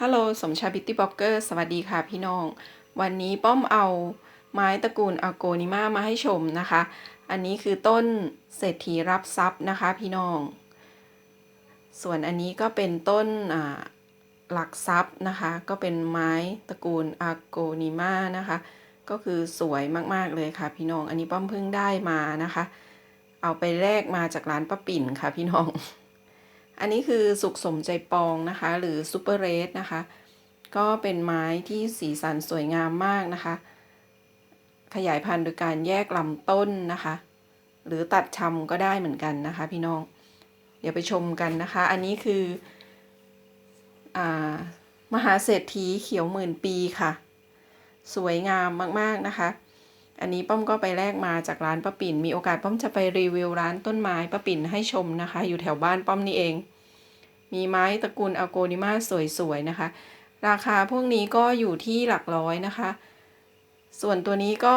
ฮัลโหลสมชายบิตตี้บล็อกเกอร์สวัสดีค่ะพี่น้อง วันนี้ป้อมเอาไม้ตระกูลอาโกนิมามาให้ชมนะคะ อันนี้คือต้นเศรษฐีรับทรัพย์นะคะพี่น้อง ส่วนอันนี้ก็เป็นต้นอ่าหลักทรัพย์นะคะ ก็เป็นไม้ตระกูลอาโกนิมานะคะ ก็คือสวยมากๆเลยค่ะพี่น้อง อันนี้ป้อมเพิ่งได้มานะคะ เอาไปแลกมาจากร้านป้าปิ่นค่ะพี่น้อง อันนี้คือสุขสมใจปองนะคะ หรือซูเปอร์เรสนะคะ ก็เป็นไม้ที่สีสันสวยงามมากนะคะ ขยายพันธุ์โดยการแยกลำต้นนะคะ หรือตัดชำก็ได้เหมือนกันนะคะ พี่น้อง เดี๋ยวไปชมกันนะคะ อันนี้คืออามหาเศรษฐีเขียวหมื่นปีค่ะ สวยงามมากๆนะคะ อันนี้ป้อมก็ไปแลกมาจากร้านป้าปิ่น มีโอกาสป้อมจะไปรีวิวร้านต้นไม้ป้าปิ่นให้ชมนะคะ อยู่แถวบ้านป้อมนี่เอง มีไม้ตระกูลอัลโกนิมาสวยๆนะคะ ราคาพวกนี้ก็อยู่ที่หลักร้อยนะคะ ส่วนตัวนี้ก็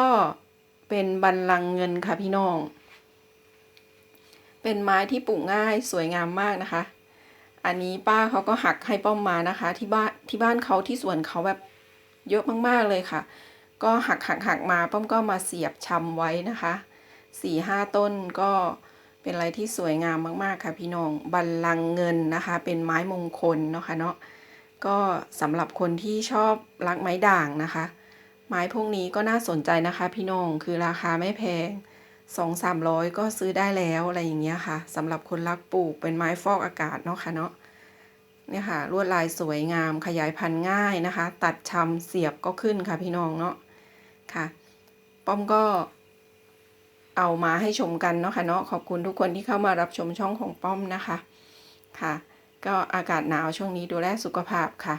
เป็นบันลังเงินค่ะพี่น้อง เป็นไม้ที่ปลูกง่ายสวยงามมากนะคะ อันนี้ป้าเขาก็หักให้ป้อมมานะคะ ที่บ้านที่บ้านเขาที่สวนเขาแบบเยอะมากๆเลยค่ะ ก็หักหักหักมาป้อมก็มาเสียบชำไว้นะคะสี่ห้าต้นก็เป็นอะไรที่สวยงามมากๆค่ะพี่น้องบัลลังเงินนะคะ เป็นไม้มงคลเนาะค่ะเนาะก็สำหรับคนที่ชอบรักไม้ด่างนะคะ ไม้พวกนี้ก็น่าสนใจนะคะพี่น้องคือราคาไม่แพงสองสามร้อยก็ซื้อได้แล้วอะไรอย่างเงี้ยค่ะสำหรับคนรักปลูกเป็นไม้ฟอกอากาศเนาะค่ะเนาะเนี่ยค่ะลวดลายสวยงามขยายพันธุ์ง่ายนะคะ ตัดชำเสียบก็ขึ้นค่ะพี่น้องเนาะ ค่ะ ป้อมก็เอามาให้ชมกันเนาะค่ะเนาะขอบคุณทุกคนที่เข้ามารับชมช่องของป้อมนะคะค่ะ ก็อากาศหนาวช่วงนี้ดูแลสุขภาพค่ะ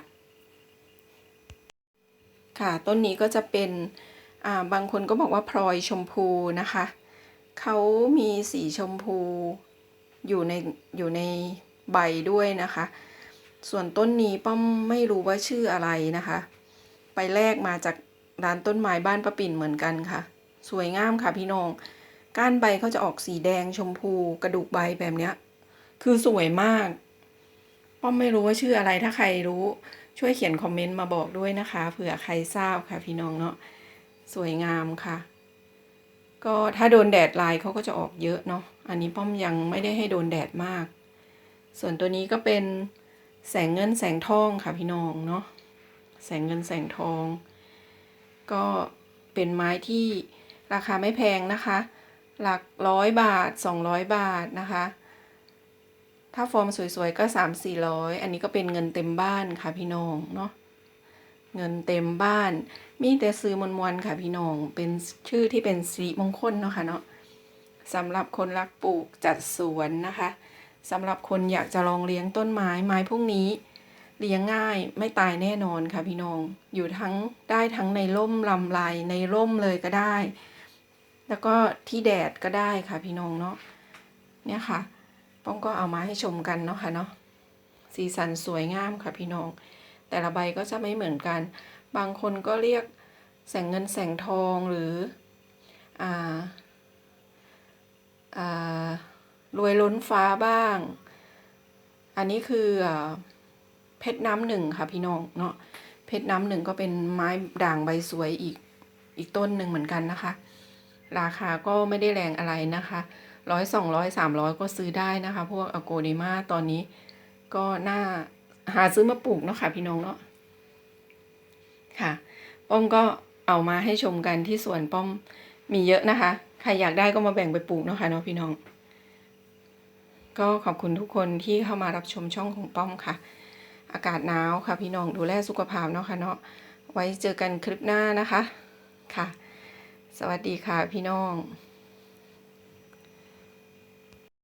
ค่ะต้นนี้ก็จะเป็นอ่าบางคนก็บอกว่าพลอยชมพูนะคะเขามีสีชมพูอยู่ในอยู่ในใบด้วยนะคะ ส่วนต้นนี้ป้อมไม่รู้ว่าชื่ออะไรนะคะ ไปแลกมาจาก ร้านต้นไม้บ้านป้าปิ่นเหมือนกันค่ะ สวยงามค่ะพี่น้อง ก้านใบเขาจะออกสีแดงชมพูกระดูกใบแบบเนี้ย คือสวยมาก ป้อมไม่รู้ว่าชื่ออะไรถ้าใครรู้ช่วยเขียนคอมเมนต์มาบอกด้วยนะคะเผื่อใครทราบค่ะพี่น้องเนาะสวยงามค่ะ ก็ถ้าโดนแดดลายเขาก็จะออกเยอะเนาะอันนี้ป้อมยังไม่ได้ให้โดนแดดมาก ส่วนตัวนี้ก็เป็นแสงเงินแสงทองค่ะพี่น้องเนาะแสงเงินแสงทอง ก็เป็นไม้ที่ราคาไม่แพงนะคะ หลักร้อยบาท 200 บาทนะคะ ถ้าฟอร์มสวยๆ ก็ 3 4 0 0 อันนี้ก็เป็นเงินเต็มบ้านค่ะพี่น้องเนาะเงินเต็มบ้าน มีแต่ซื้อมวลๆค่ะพี่น้อง เป็นชื่อที่เป็นสีมงคลเนาะค่ะเนาะสำหรับคนรักปลูกจัดสวนนะคะสำหรับคนอยากจะลองเลี้ยงต้นไม้ไม้พวกนี้ เลี้ยงง่ายไม่ตายแน่นอนค่ะพี่น้อง อยู่ทั้งได้ทั้งในร่มลำไรในร่มเลยก็ได้ แล้วก็ที่แดดก็ได้ค่ะพี่น้องเนาะเนี่ยค่ะ ป้องก็เอามาให้ชมกันเนาะค่ะเนาะสีสันสวยงามค่ะพี่น้อง แต่ละใบก็จะไม่เหมือนกัน บางคนก็เรียกแสงเงินแสงทองหรืออ่าอ่ารวยล้นฟ้าบ้าง อันนี้คือ เพชรน้ำหนึ่งค่ะพี่น้องเนาะเพชรน้ำหนึ่งก็เป็นไม้ด่างใบสวยอีกอีกต้นหนึ่งเหมือนกันนะคะ ราคาก็ไม่ได้แรงอะไรนะคะร้อยสองร้อยสามร้อยก็ซื้อได้นะคะ พวกอโกนิมาตอนนี้ก็น่าหาซื้อมาปลูกเนาะค่ะพี่น้องเนาะค่ะป้อมก็เอามาให้ชมกันที่สวนป้อมมีเยอะนะคะ ใครอยากได้ก็มาแบ่งไปปลูกเนาะค่ะเนาะพี่น้อง ก็ขอบคุณทุกคนที่เข้ามารับชมช่องของป้อมค่ะ อากาศหนาวค่ะพี่น้องดูแลสุขภาพเนาะค่ะเนาะไว้เจอกันคลิปหน้านะคะค่ะ สวัสดีค่ะพี่น้อง